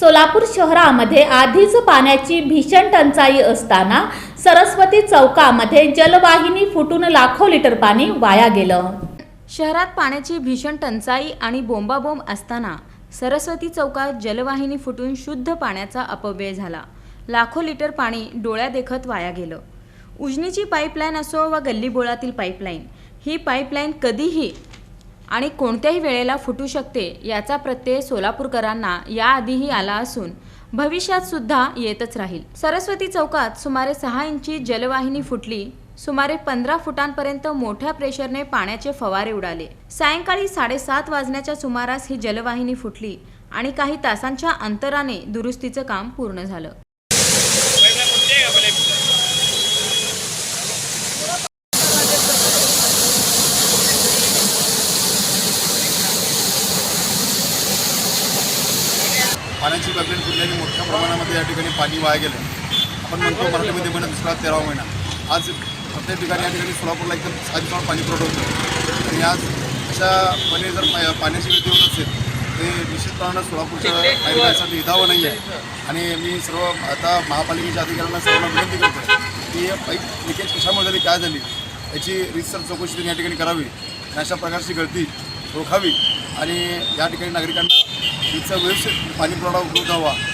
सोलापूर शहरामध्ये आधीच पाण्याची भीषण टंचाई असताना सरस्वती चौकामध्ये जलवाहिनी फुटून लाखो लिटर पाणी वाया गेलं. शहरात पाण्याची भीषण टंचाई आणि बोंबाबोंब असताना सरस्वती चौकात जलवाहिनी फुटून शुद्ध पाण्याचा अपव्यय झाला. लाखो लिटर पाणी डोळ्यादेखत वाया गेलं. उजनीची पाईपलाईन असो वा गल्लीबोळातील पाईपलाईन ही पाईपलाईन कधीही आणि कोणत्याही वेळेला फुटू शकते याचा प्रत्यय सोलापूरकरांना याआधीही आला असून भविष्यात सुद्धा येतच राहील. सरस्वती चौकात सुमारे सहा इंची जलवाहिनी फुटली सुमारे पंधरा फुटांपर्यंत मोठ्या प्रेशरने पाण्याचे फवारे उडाले. सायंकाळी साडेसात वाजण्याच्या सुमारास ही जलवाहिनी फुटली आणि काही तासांच्या अंतराने दुरुस्तीचं काम पूर्ण झालं. पाण्याची पाईपलाईन फुटल्याने मोठ्या प्रमाणामध्ये या ठिकाणी पाणी वाया गेलं. आपण म्हणतो मराठीमध्ये महिना दुसरा तेरावा महिना. आज प्रत्येक ठिकाणी या ठिकाणी सोलापूरला एकदम साधीपणा पाणी पुरवठा होतो. आणि आज अशापणे जर पाण्याची गती होत असेल ते निश्चितपणानं सोलापूरच्या पाईपलाईनसाठी हितावं नाही आहे. आणि मी सर्व आता महापालिकेच्या अधिकाऱ्यांना सर्वांना विनंती करतो की पाईप लिकेज कशामुळे झाली काय झाली याची रिसर्च चौकशी त्यांनी या ठिकाणी करावी. आणि अशा प्रकारची गळती रोखावी. आणि या ठिकाणी नागरिकांना तिचा व्यवस्थित पाणीपुरवठा उपलब्ध व्हावा